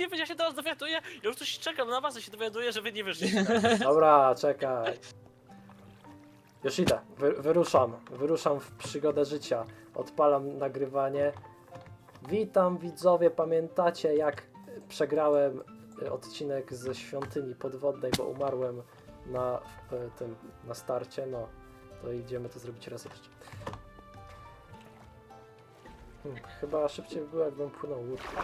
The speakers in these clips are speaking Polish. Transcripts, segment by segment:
nie wiesz, ja się teraz dowiaduję, ja już coś czekam na was, ja się dowiaduję, że wy nie wyszliście. Dobra, czekaj. Już idę. Wy, wyruszam. Wyruszam w przygodę życia. Odpalam nagrywanie. Witam widzowie. Pamiętacie jak przegrałem y, odcinek ze świątyni podwodnej, bo umarłem na y, tym na starcie? No, to idziemy to zrobić raz jeszcze. Hmm, chyba szybciej by było jakbym płynął łódką.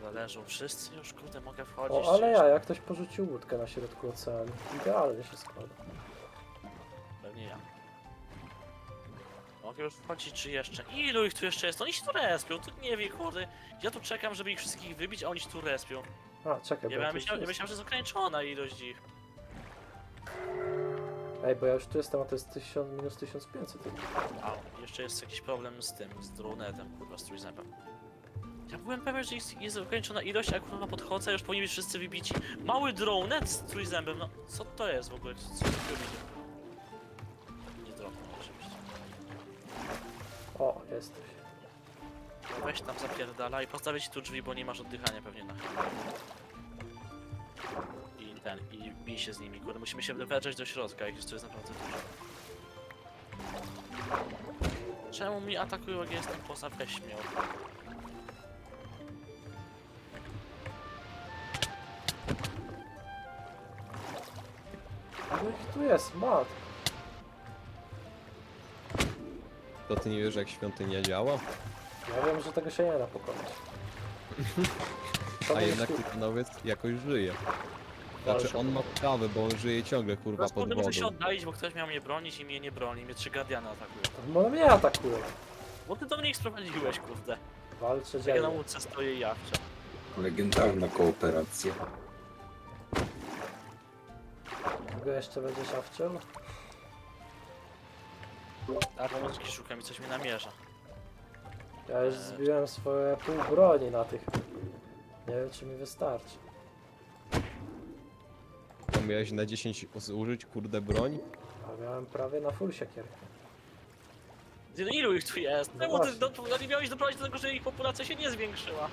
Dobra, leżą wszyscy już, kurde, mogę wchodzić. O, ale ja, jak ktoś porzucił łódkę na środku oceanu. Idealnie się składa. Pewnie ja. Mogę już wchodzić, czy jeszcze? Ilu ich tu jeszcze jest? Oni się tu respią, tu nie wie, kurde. Ja tu czekam, żeby ich wszystkich wybić, a oni się tu respią. A, czekaj, Ja, bo ja, tu myślałem, ja myślałem, że jest ograniczona ilość ich. Ej, bo ja już tu jestem, a to jest 1000, minus 1500. A, jeszcze jest jakiś problem z tym, z dronetem, kurwa, z trójzębem. Ja byłem pewien, że jest, jest ograniczona ilość, a kurwa podchodzę, już powinni być wszyscy wybici. Mały dronet z trójzębem, no co to jest w ogóle? Co to? Nie drone, oczywiście. O, jesteś. No Weź tam zapierdala i postawię ci tu drzwi, bo nie masz oddychania pewnie na chwilę. I ten, i bij się z nimi, kurde, musimy się wedrzeć do środka, jak już to jest naprawdę dużo. Czemu mi atakują, jak jestem poza weźmią? Jest, mat. To ty nie wiesz jak świątynia działa? Ja wiem, że tego się nie da pokonać. To A jednak sztuk- tytanowiec jakoś żyje. Znaczy on ma prawy, bo on żyje ciągle kurwa Teraz pod kurde muszę się wodą. oddalić, bo ktoś miał mnie bronić i mnie nie broni, mnie trzy guardiany atakują. No mnie atakują. Bo ty do mnie ich sprowadziłeś, kurde. Walczę Ja na dzielnie. łódce stoję i jawczę. Legendarna kooperacja. Kogo jeszcze będziesz awczył? A pomocki szukam i coś mnie namierza. Ja już zbiłem swoje pół broni na tych. Nie wiem, czy mi wystarczy. To miałeś na 10 zużyć kurde broń? A miałem prawie na full siekierkę. Ty, no Ilu ich tu jest? No Czemu ty właśnie. do, nie miałeś doprowadzić do tego, że ich populacja się nie zwiększyła?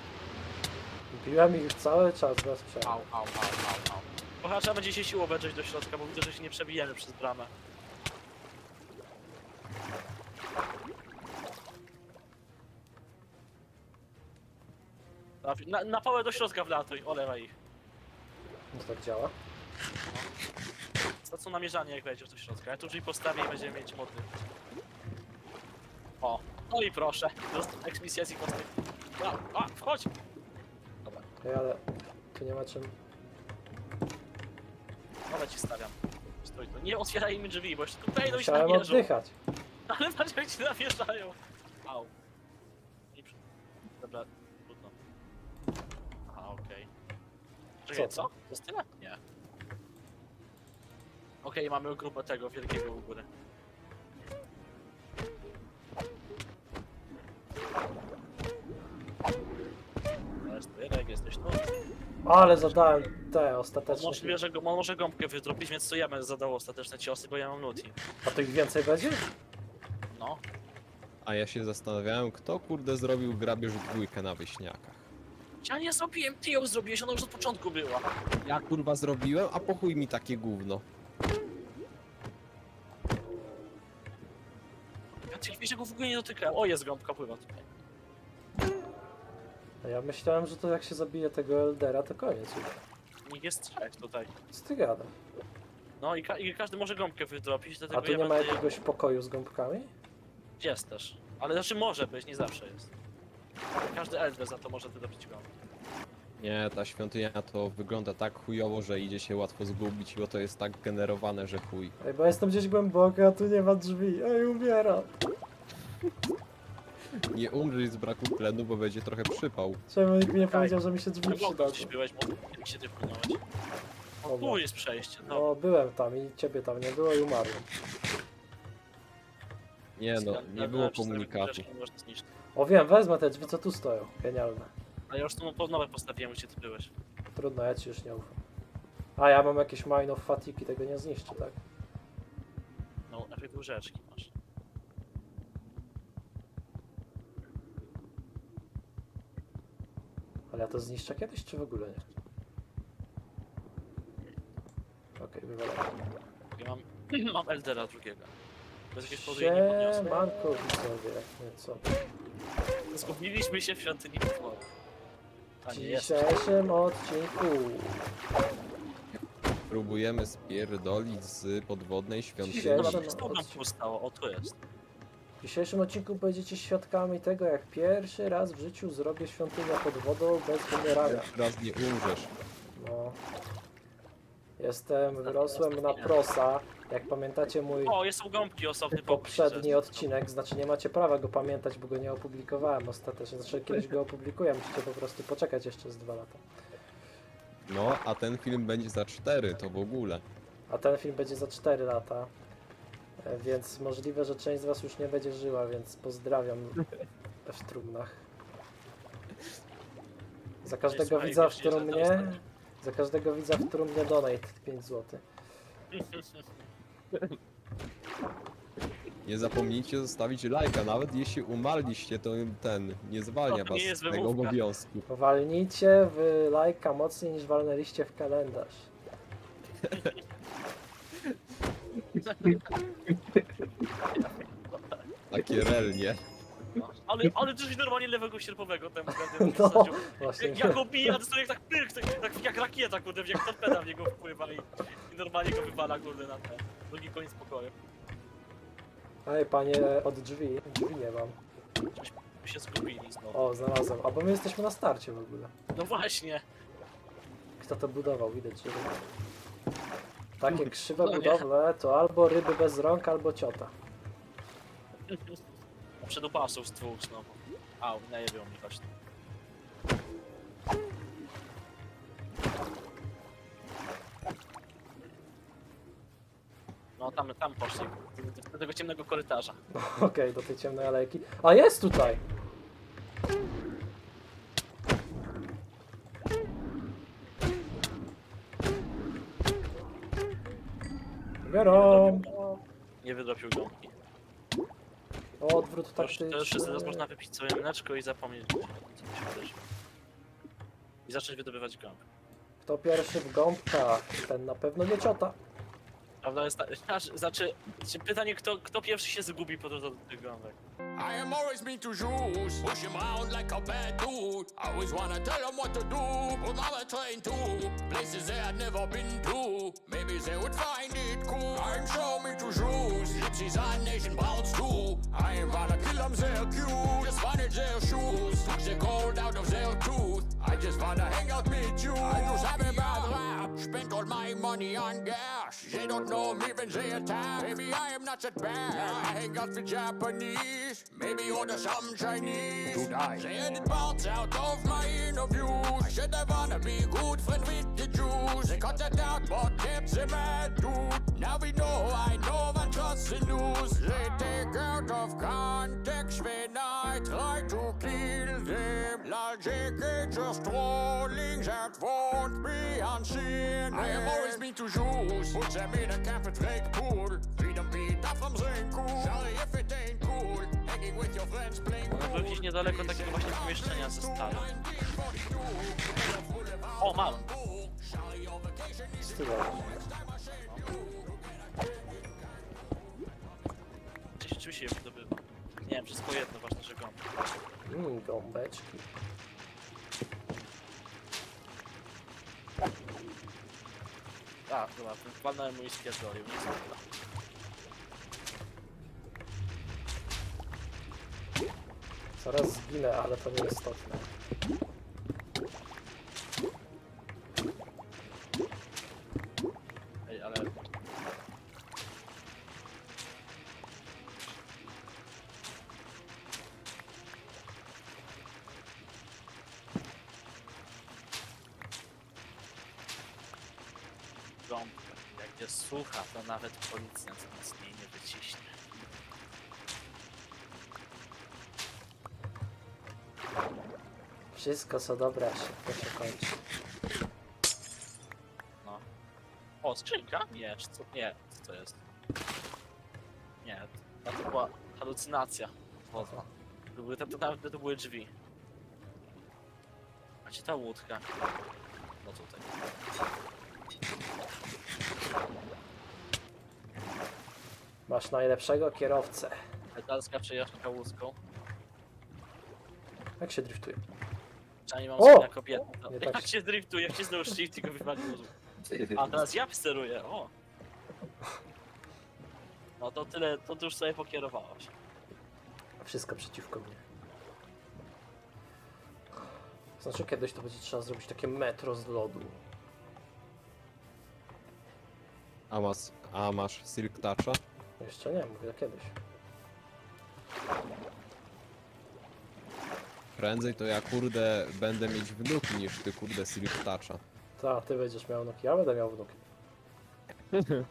Biłem ich cały czas bez przerwy. Au, au, au, au, au. Chyba trzeba będzie się siłą wedrzeć do środka, bo widzę, że się nie przebijemy przez bramę. Na, na, na pałę do środka wlatuj, olewaj ich. No tak działa. Za co namierzanie jak wejdziesz do środka. Ja tu drzwi postawię i będziemy mieć mody. O, no i proszę. Eksmisja z ich własnych. A, a, wchodź! Dobra, Ej, ale tu nie ma czym. Nowe ci stawiam. Stój tu. Nie otwieraj im drzwi, bo jeszcze tu wejdą i się Musiałem namierzą. oddychać. Ale patrz jak ci namierzają. Au. I przy... Dobra, trudno. Aha, okej. Czekaj, Co co? to? Jest tyle? Nie. Okej, mamy grupę tego wielkiego u góry. Tu Jerek, jesteś tu. Ale zadałem te On ostateczne. możliwe, że go, on może gąbkę wydropić, więc to ja będę zadał ostateczne ciosy, bo ja mam nuti. A tych więcej będzie? No. A ja się zastanawiałem, kto kurde zrobił grabież dwójkę na wyśniakach. Ja nie zrobiłem, ty ją zrobiłeś, ona już od początku była. Ja kurwa zrobiłem, a pochuj mi takie gówno. Ja tych wieżegów w ogóle nie dotykałem. O, jest gąbka, pływa tutaj. A ja myślałem, że to jak się zabije tego Eldera, to koniec. Nikt jest trzech tutaj. Co ty gadasz? No i, ka i każdy może gąbkę wydropić, dlatego A tu ja nie ma będę... jakiegoś pokoju z gąbkami? Jest też. Ale znaczy może być, nie zawsze jest. Każdy elder za to może wydropić gąbkę. Nie, ta świątynia to wygląda tak chujowo, że idzie się łatwo zgubić, bo to jest tak generowane, że chuj. Ej, bo jestem gdzieś głęboko, a tu nie ma drzwi. Ej, umieram. Nie umrzyj z braku tlenu, bo będzie trochę przypał. Czemu nikt mi nie powiedział, że mi się drzwi przydadzą? gdzieś byłeś, bo jak się ty wpłynąłeś. O, tu jest przejście, no. No, byłem tam i ciebie tam nie było i umarłem. Nie no, nie było komunikatu. O wiem, wezmę te drzwi, co tu stoją. Genialne. A ja już tu po- nowe postawiłem, gdzie ty byłeś. Trudno, ja ci już nie ufam. A, ja mam jakieś mine of fatigue i tego nie zniszczę, tak? No, efekt łóżeczki masz. Ale ja to zniszczę kiedyś, czy w ogóle nie? Okej, okay, wywalamy. Ja mam, mam Eldera drugiego. Bez jakiegoś powodu jej nie podniosłem. Siemanko widzowie, nie co? Zgubiliśmy się w świątyni potworu. A W nie jest. dzisiejszym odcinku Próbujemy spierdolić z podwodnej świątyni. Dzisiaj- Dobra, Pierwszy to nam o tu jest. W dzisiejszym odcinku będziecie świadkami tego, jak pierwszy raz w życiu zrobię świątynię pod wodą bez generala. Raz nie umrzesz. No. Jestem, wyrosłem na prosa. Jak pamiętacie mój O, jest są gąbki osobny poprzedni odcinek, znaczy nie macie prawa go pamiętać, bo go nie opublikowałem ostatecznie. Znaczy kiedyś go opublikuję, musicie po prostu poczekać jeszcze z dwa lata. No, a ten film będzie za 4, to w ogóle. A ten film będzie za 4 lata. Więc możliwe, że część z was już nie będzie żyła, więc pozdrawiam w trumnach. Za każdego Słuchaj, widza w wiesz, że to trumnie, ostatnio. za każdego widza w trumnie donate 5 zł. Nie zapomnijcie zostawić lajka, nawet jeśli umarliście, to ten nie zwalnia To nie was jest z tego wymówka. obowiązku. Walnijcie w lajka mocniej niż walnęliście w kalendarz. Takie relnie. No. Ale, ale coś normalnie lewego sierpowego temu No, wsadził. właśnie. Jak, jak go bije, a to sobie tak pyk, tak, tak jak rakieta, kurde, jak torpeda w niego wpływa i, i normalnie go wywala, kurde, na ten drugi koniec pokoju. Ej, panie, od drzwi. Drzwi nie mam. My się zgubili znowu. O, znalazłem. A bo my jesteśmy na starcie w ogóle. No właśnie. Kto to budował? Widać, że... Takie krzywe No nie. budowle to albo ryby bez rąk, albo ciota. Przedopasów z dwóch znowu. Au, najebią mi właśnie. No tam, tam poszli. Do- Do tego ciemnego korytarza. Okej, do tej ciemnej alejki. A jest tutaj! Biorą! Nie wydropił gąbki. Odwrót już taktyczny. teraz można wypić sobie mleczko i zapomnieć, co się wydarzyło. I zacząć wydobywać gąb. Kto pierwszy w gąbkach, ten na pewno nie ciota. Prawda jest ta, znaczy, znaczy, pytanie, kto, kto pierwszy się zgubi po drodze do tych gąbek. I am always mean to Jews. push him around like a bad dude. I Always wanna tell him what to do, but mama trained to. Places they had never been to, maybe they would find it cool. I'm sure me to Jews. gypsies on nation browns too. I ain't wanna kill them, they're cute. Just wanted their shoes, took the gold out of their tooth. I just wanna hang out with you. I just do something bad rap, spent all my money on gas. They don't know me when they attack. Maybe I am not that bad. I hang out with Japanese, maybe order some Chinese. To die. They edit parts out of my interviews. I said I wanna be good friend with the Jews. They cut that out, but kept them mad dude. Now we know I know one trust the news. They take out of context when I try to kill them. Logic is just trolling that won't be unseen. I am always mean to use. Put them in a camp and fake pool. Feed them beat up from saying cool. Sorry if it ain't cool. Hanging with your friends playing To było gdzieś niedaleko takiego właśnie pomieszczenia ze stanu. O, mam! Gdzieś rzeczywiście je wydobywa. Nie wiem, wszystko jedno, ważne, że gąb. Mmm, gąbeczki. A, dobra, walnąłem mój spierdolił, nie znam. Zaraz zginę, ale to nie Wszystko co dobre szybko się kończy. No. O, skrzynka? Nie, czy co? Nie, co to jest? Nie, to, to była halucynacja wodna. To były, to, to, nawet to były drzwi. Macie ta łódka. No tutaj. Masz najlepszego kierowcę. Pedalska przejażdżka łódką. Jak się driftuje? Czani mam O! syna kobietę. No, Nie jak tak się driftuje, jak się znowu shift i go. A teraz ja steruję, o! No to tyle, to ty już sobie pokierowałaś. Wszystko przeciwko mnie. Znaczy kiedyś to będzie trzeba zrobić takie metro z lodu. A masz, a masz Silk Toucha? Jeszcze nie, mówię kiedyś. Prędzej to ja kurde będę mieć wnuki niż ty kurde Silk Toucha. Ta, ty będziesz miał wnuki, ja będę miał wnuki.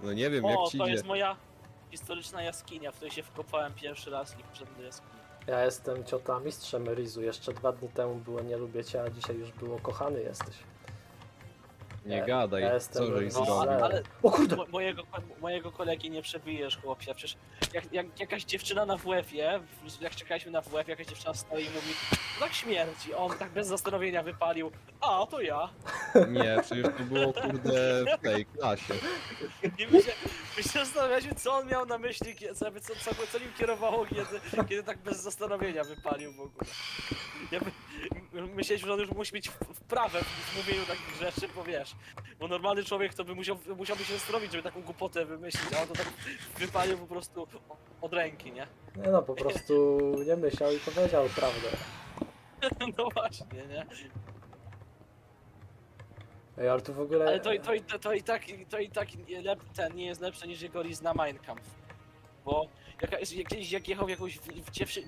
No nie wiem O, jak ci to idzie. jest moja historyczna jaskinia, w której się wkopałem pierwszy raz i poszedłem do jaskini. Ja jestem ciota mistrzem Rizu. Jeszcze dwa dni temu było nie lubię cię, a dzisiaj już było kochany jesteś. Nie gadaj, ja jestem co żeś No, zrobił. ale, ale O kurde! mo, mojego, mojego kolegi nie przebijesz, chłopie. Przecież jak, jak jakaś dziewczyna na WF-ie, w- jak czekaliśmy na WF, jakaś dziewczyna stoi i mówi tak śmierci. On tak bez zastanowienia wypalił. A, to ja. Nie, przecież to było kurde w tej klasie. My się, my się zastanawialiśmy, co on miał na myśli, kie- co, co, co, co nim kierowało, kiedy, kiedy tak bez zastanowienia wypalił w ogóle. Ja my, myśleliśmy, że on już musi mieć w- wprawę w mówieniu takich rzeczy, bo wiesz, bo normalny człowiek to by musiał, musiałby się zastanowić, żeby taką głupotę wymyślić, a on to tak wypalił po prostu od ręki, nie? Nie no, po prostu nie myślał i powiedział prawdę. No właśnie, nie? Ej, ale w ogóle... Ale to, to, to, to i tak, to i tak lep, ten nie jest lepsze niż jego list na Mein. Bo kiedyś jak jechał w jakąś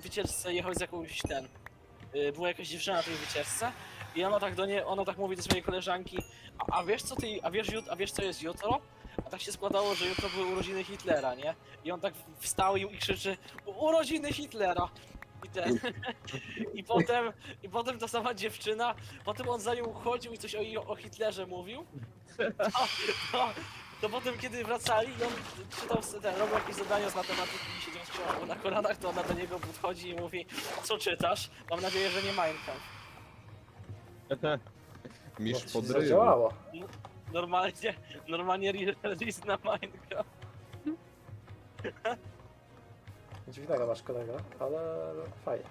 wycieczce, jechał z jakąś ten. y, Była jakaś dziewczyna na tej wycieczce i ona tak do niej, ona tak mówi do swojej koleżanki, a, a wiesz co ty, a wiesz, a wiesz co jest jutro? A tak się składało, że jutro były urodziny Hitlera, nie? I on tak wstał i, i krzyczy, "U- urodziny Hitlera! I ten. I potem, I potem ta sama dziewczyna, potem on za nią chodził i coś o, o Hitlerze mówił. To, to, to potem kiedy wracali i on czytał ten, robił jakieś zadania z matematyki i siedział z książką na kolanach, to ona do niego podchodzi i mówi, co czytasz? Mam nadzieję, że nie Kampf. Mistrz no, podrywu. zadziałało. Normalnie, normalnie release na Kampf. Dziwnego masz kolega, ale fajnie.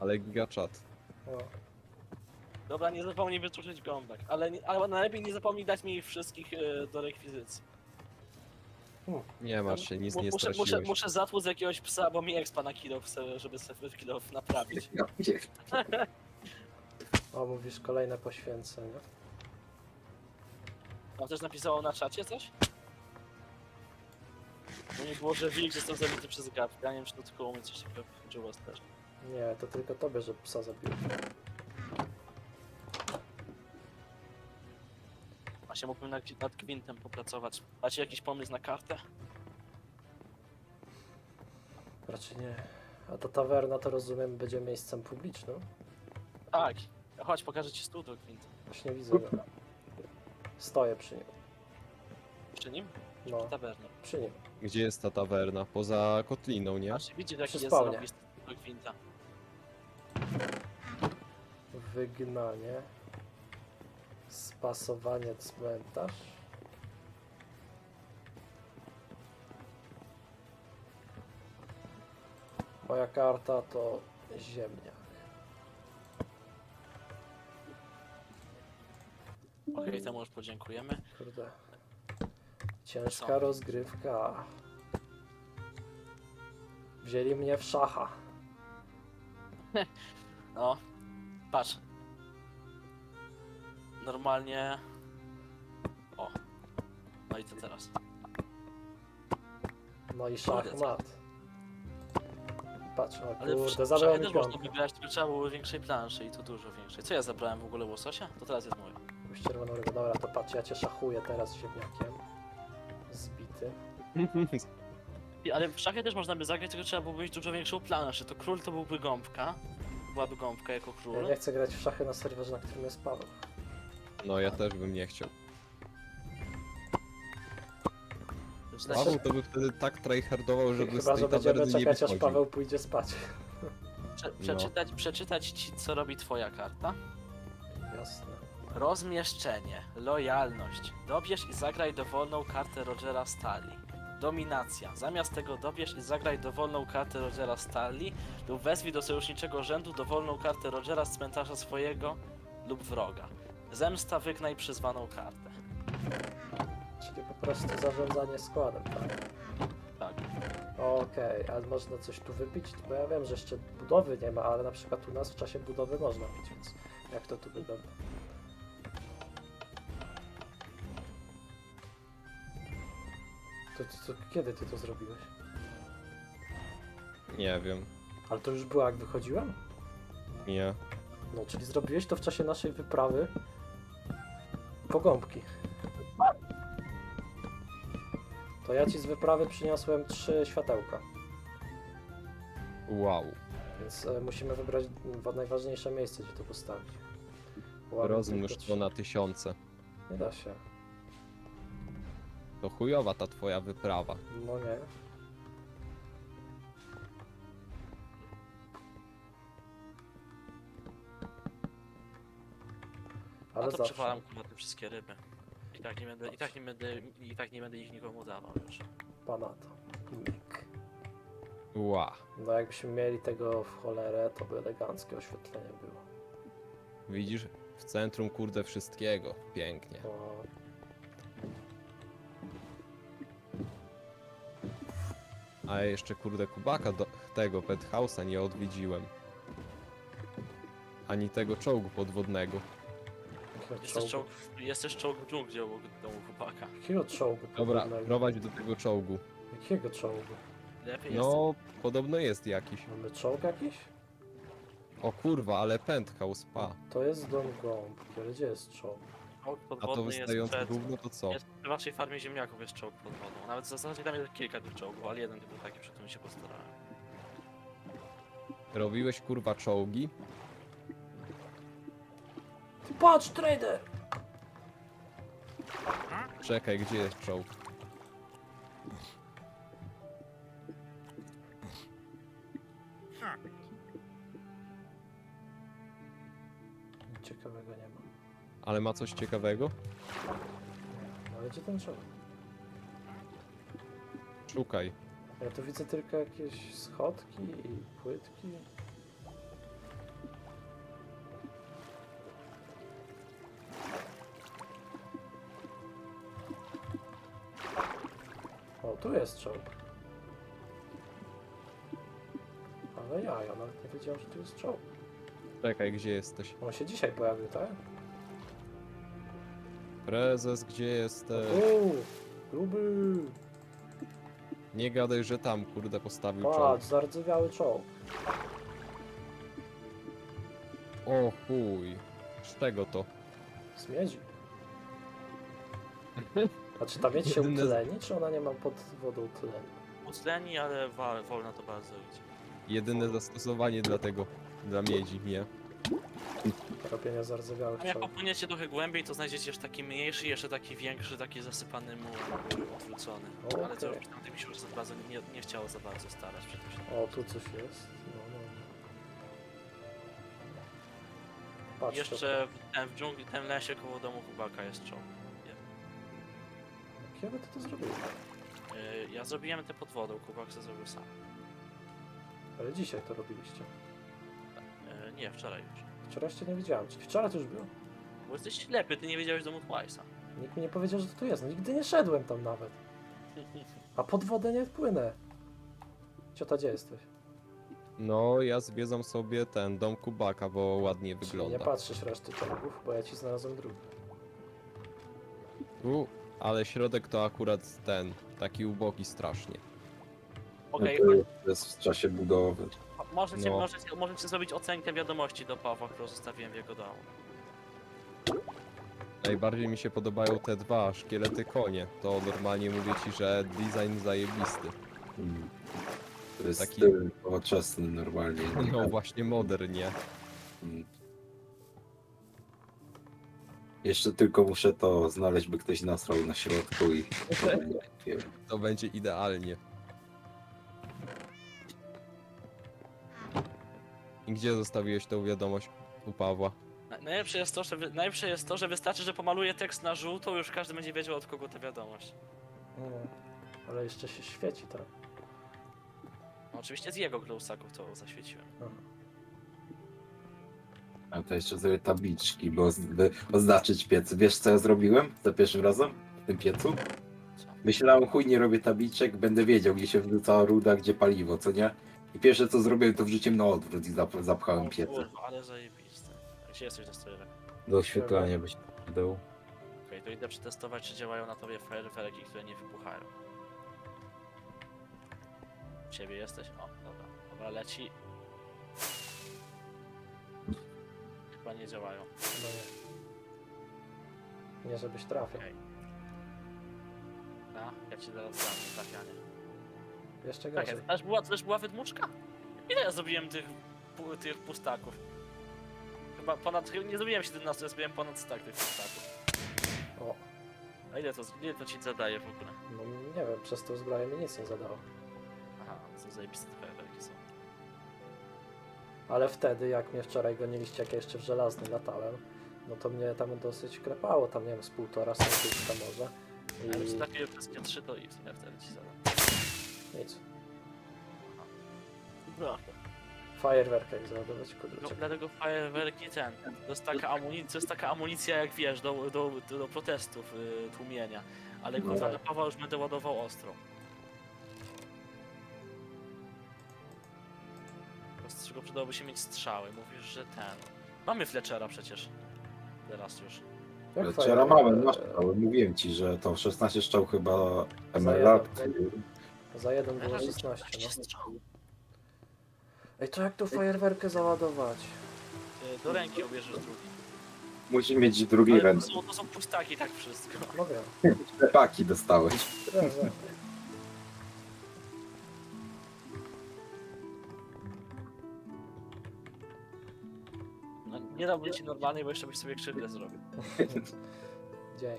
Ale gigaczat. No. Dobra, nie zapomnij wyczuczyć gąbek, ale, nie- ale najlepiej nie zapomnij dać mi ich wszystkich e, do rekwizycji. Nie masz się, nic Mu- nie muszę, muszę, straciłeś. muszę zatłuc jakiegoś psa, bo mi expa na kilo chce, żeby sobie kilo naprawić. Ja pier- O, mówisz kolejne poświęcenie. Tam też napisało na czacie coś? Bo nie było, że wilk został zabity przez gadkę. Ja nie wiem, czy to tylko u mnie coś takiego chodziło też. Nie, to tylko tobie, że psa zabiłeś. A się mógłbym nad, nad gwintem popracować. Macie jakiś pomysł na kartę? Raczej nie. A ta tawerna to rozumiem będzie miejscem publicznym. Tak. Chodź, pokażę ci stół do gwintu. Właśnie widzę go. Stoję przy nim. Przy nim? No, Przy tawernie. przy nim. Gdzie jest ta tawerna? Poza kotliną, nie? Znaczy, widzisz jaki jest zarobisty stół do gwinta. Wygnanie. Spasowanie cmentarz. Moja karta to ziemniak. Okej, temu już podziękujemy. Kurde. Ciężka Co? rozgrywka. Wzięli mnie w szacha. No, patrz. Normalnie... O. No i co teraz? No i szachmat. Patrz, o Ale w, kurde, w zabrał szachie mi też można piątkę. wygrać, tylko trzeba było większej planszy i to dużo większej. Co ja zabrałem w ogóle łososia? To teraz jest moje. Jakąś czerwoną rybę. Dobra, to patrz, ja cię szachuję teraz ziemniakiem. Ale w szachy też można by zagrać, tylko trzeba byłoby mieć dużo większą planszę. To król to byłby gąbka. Byłaby gąbka jako Ja król. nie chcę grać w szachy na serwerze, na którym jest Paweł. No ja też bym nie chciał. Znaczy- Paweł to by wtedy tak tryhardował, żeby z Chyba, tej że będziemy tawerny nie czekać aż wychodził. Paweł pójdzie spać. Prze No. przeczytać, przeczytać ci, co robi twoja karta? Jasne. Rozmieszczenie, lojalność. Dobierz i zagraj dowolną kartę Rogera Stali. Dominacja. Zamiast tego dobierz i zagraj dowolną kartę Rogera Stali lub wezwij do sojuszniczego rzędu dowolną kartę Rogera z cmentarza swojego lub wroga. Zemsta wygnaj przyzwaną kartę. Czyli po prostu zarządzanie składem, tak? Tak. Okej, a można coś tu wypić? Bo ja wiem, że jeszcze budowy nie ma, ale na przykład u nas w czasie budowy można pić, więc jak to tu wygląda? To, to, to kiedy ty to zrobiłeś? Nie wiem. Ale to już było jak wychodziłem? Nie. No, czyli zrobiłeś to w czasie naszej wyprawy po gąbki. To ja ci z wyprawy przyniosłem trzy światełka, Wow. więc e, musimy wybrać mm, najważniejsze miejsce, gdzie to postawić. Ładnie Rozmnóż to na tysiące. Nie da się. To chujowa ta twoja wyprawa. No nie. A Ale to zawsze. przewalam kurwa te wszystkie ryby. I tak nie będę, i tak nie będę, i tak nie będę ich nikomu dawał już. Panato. Mik. Ła. No jakbyśmy mieli tego w cholerę, to by eleganckie oświetlenie było. Widzisz? W centrum kurde wszystkiego. Pięknie. O, A ja jeszcze kurde kubaka do tego penthouse'a nie odwiedziłem. Ani tego czołgu podwodnego. jakiego Jest też czołgu? czołg, jest też czołg w dżungli obok domu chłopaka. Jakiego czołgu? Dobra, podwodnego? prowadź do tego czołgu. Jakiego czołgu? Lepiej jest No, podobno jest jakiś. Mamy czołg jakiś? O kurwa, ale penthouse, pa. To jest dom ale gdzie jest czołg? Czołg A to podwodny jest wystające przed... gówno to co? Jest w waszej farmie ziemniaków jest czołg pod wodą. Nawet w zasadzie tam jest kilka tych czołgów, ale jeden był taki, przy którym się postarałem. Robiłeś kurwa czołgi? Ty patrz, trader! Czekaj, gdzie jest czołg? Ale ma coś ciekawego? Ale gdzie ten czołg? Szukaj. Ja tu widzę tylko jakieś schodki i płytki. O, tu jest czołg. Ale ja, ja nawet nie wiedziałem, że tu jest czołg. Czekaj, gdzie jesteś? On się dzisiaj pojawił, tak? Prezes, gdzie jesteś? Uuu, gruby! Nie gadaj, że tam kurde postawił czołg. Patrz, zardzewiały czołg. O chuj. Z czego to? Z miedzi. A czy ta miedź się Jedyne- utleni, czy ona nie ma pod wodą tlenu? Utleni, ale wa- wolno to bardzo idzie. Jedyne zastosowanie dla tego, dla miedzi, nie? Robienia zardzewiałych A jak czołgów. popłyniecie trochę głębiej, to znajdziecie jeszcze taki mniejszy, jeszcze taki większy, taki zasypany mu odwrócony. Ale to Okej. już tamtym mi się już za bardzo nie, nie chciało za bardzo starać przy tym. się- O, tu coś jest. No, no. Patrz, Jeszcze w, ten, w dżungli, tym lesie koło domu chłopaka jest czołg. to, kiedy ty to zrobiłeś? Yy, ja zrobiłem te pod wodą, Kubak to zrobił sam. Ale dzisiaj to robiliście. Yy, nie, wczoraj już. Wczoraj cię nie widziałem. Czyli wczoraj to już było. Bo jesteś ślepy, ty nie wiedziałeś domu Twice'a. Nikt mi nie powiedział, że to tu jest. No, nigdy nie szedłem tam nawet. A pod wodę nie płynę. Ciota, gdzie jesteś? No, ja zwiedzam sobie ten dom kubaka, bo ładnie Czyli nie wygląda. patrzysz reszty czołgów, bo ja ci znalazłem drugi. U, ale środek to akurat ten, taki ubogi strasznie. Okej, No okay, to jest w czasie budowy. Możecie, No. możecie, możecie zrobić ocenkę wiadomości do Pawła, którą zostawiłem w jego domu. Najbardziej mi się podobają te dwa szkielety konie. To normalnie mówię ci, że design zajebisty. Mm. To jest Taki- styl nowoczesny normalnie. No właśnie modernie. Mm. Jeszcze tylko muszę to znaleźć, by ktoś nasrał na środku i... Wiem. To będzie idealnie. I gdzie zostawiłeś tą wiadomość u Pawła? Na- Najlepsze jest, to, że wy... Najlepsze jest to, że wystarczy, że pomaluję tekst na żółto, już każdy będzie wiedział od kogo ta wiadomość. Mm. Ale jeszcze się świeci tak. No, oczywiście z jego glowsaków to zaświeciłem. A to jeszcze zrobię tabliczki, bo by oznaczyć piec. Wiesz co ja zrobiłem za pierwszym razem w tym piecu? Co? Myślałem, chuj nie robię tabliczek, będę wiedział gdzie się wrzucała ruda, gdzie paliwo, co nie? I pierwsze co zrobiłem to wrzuciłem na odwrót i zap zapchałem O piecę. kurwa, ale zajebiste. Gdzie jesteś destrojerek? Do oświetlania byś dał. Okej, to idę przetestować, czy działają na tobie fajerwerki, które nie wybuchają. U Ciebie jesteś? O, dobra. Dobra, leci. Chyba nie działają. No nie. Nie żebyś trafił. Okej. A, ja ci zaraz dam trafianie. Jeszcze Tak, gorzej. to też była, to też była wydmuszka? Ile ja zrobiłem tych, pu- tych pustaków? Chyba ponad, chyba nie zrobiłem 17, ja zrobiłem ponad stak tych pustaków. O, A ile to, ile to ci zadaje w ogóle? no nie wiem, przez tą zbroję mi nic nie zadało. Aha, co zajebiste te fajerwerki są. Ale wtedy, jak mnie wczoraj goniliście, jak ja jeszcze w żelazny latałem, no to mnie tam dosyć klepało, tam nie wiem, z półtora serduszka może. Ale czy I trafiłem wszystkie trzy, to i w sumie wtedy ci zadam. Nic. No, Fajerwerkę jak załadować, dlatego, kurde. dlatego fajerwerki ten, to jest taka amunicja, to jest taka amunicja jak wiesz, do, do, do, do protestów, y, tłumienia. Ale No kurwa, tak. Pawła już będę ładował ostro. Z czego przydałoby się mieć strzały, mówisz, że ten... Mamy Fletchera przecież. Teraz już. Jak fajerwerkę- mamy, masz ale mówiłem ci, że to 16 strzał chyba emerald. Za jeden było Teraz 16, 16 no. Ej, to jak tu fajerwerkę załadować? Do ręki obierzesz drugi. Musi mieć drugi Ale to ręce. są, to są pustaki, tak wszystko. No wiem. Paki dostałeś. wiem, wiem. No, nie dałbym ci normalnej, bo jeszcze byś sobie krzywdę zrobił. Dzień.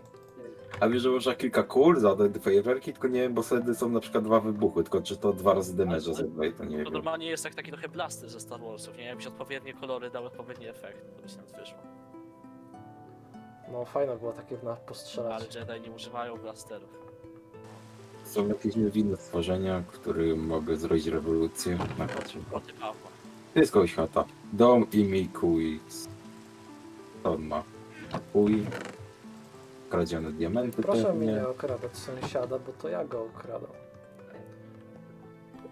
A wiesz, że można kilka kul za te fajerwerki, tylko nie wiem, bo wtedy są na przykład dwa wybuchy, tylko czy to dwa razy demerze zadaje, to nie To wiem. normalnie jest jak taki trochę blaster ze Star Warsów, nie? Jakbyś odpowiednie kolory dał odpowiedni efekt, to by się nam wyszło. No fajne było takie na Ale postrzelać. Jedi nie używają blasterów. Są jakieś niewinne stworzenia, które mogą zrobić rewolucję. Na patrzę. Pawła. To jest kogoś chata. Dom i Mikuj. Co on ma? Kuj. Diamenty Proszę mi pewnie. nie okradać sąsiada, bo to ja go okradam.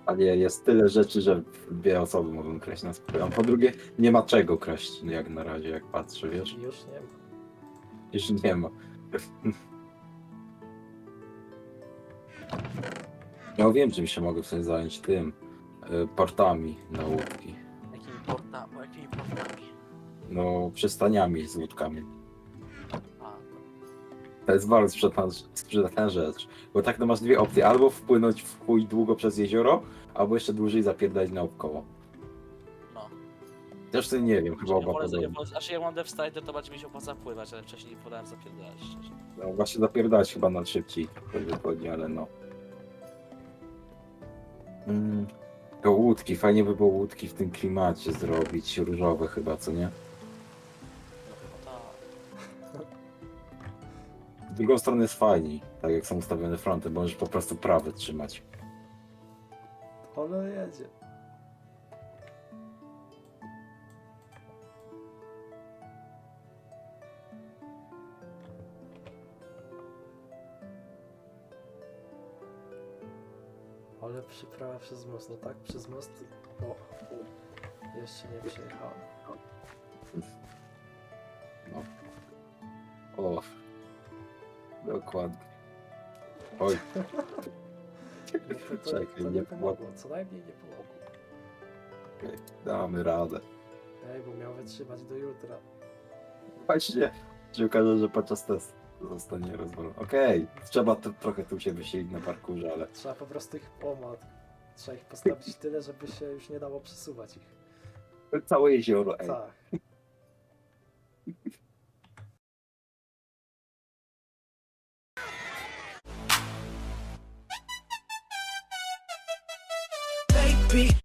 Ale jest tyle rzeczy, że dwie osoby mogą kraść na spokojnie. A po drugie, nie ma czego kraść, no jak na razie, jak patrzę, wiesz? Już nie ma. Już nie ma. Ja wiem, czym się mogę sobie zająć tym. y, Portami na łódki. Jakimi porta... bo jakimi portami? No, przystaniami z łódkami. To jest bardzo sprzedażna rzecz. Bo tak to masz dwie opcje. Albo wpłynąć w chuj długo przez jezioro, albo jeszcze dłużej zapierdać naokoło. no. Też to nie wiem, chyba Ja oba wolę, ja podobne. wolę, znaczy jak mam Death Strider, to bardziej mi się opłaca pływać, ale wcześniej wolałem zapierdalać szczerze. No, właśnie zapierdać chyba na szybciej wychodzi, ale no. Mm. To łódki, fajnie by było łódki w tym klimacie zrobić, różowe chyba, co nie? Z drugą stronę jest fajniej, tak jak są ustawione fronty, bo możesz po prostu prawy trzymać. Ale jedzie. Ale przyprawa przez most, no tak, przez most. O, jeszcze nie przejechałem. O, dokładnie. Oj, To, to, Czekaj, nie nie pomogło, co najmniej nie pomogło. damy radę. Ej, bo miał wytrzymać do jutra. Właśnie się okaże, że podczas testu zostanie rozwalony. Okej, trzeba to, trochę tu się wysilić na parkurze, ale Trzeba po prostu ich pomóc. Trzeba ich postawić tyle, żeby się już nie dało przesuwać ich. całe jezioro, ej. Tak.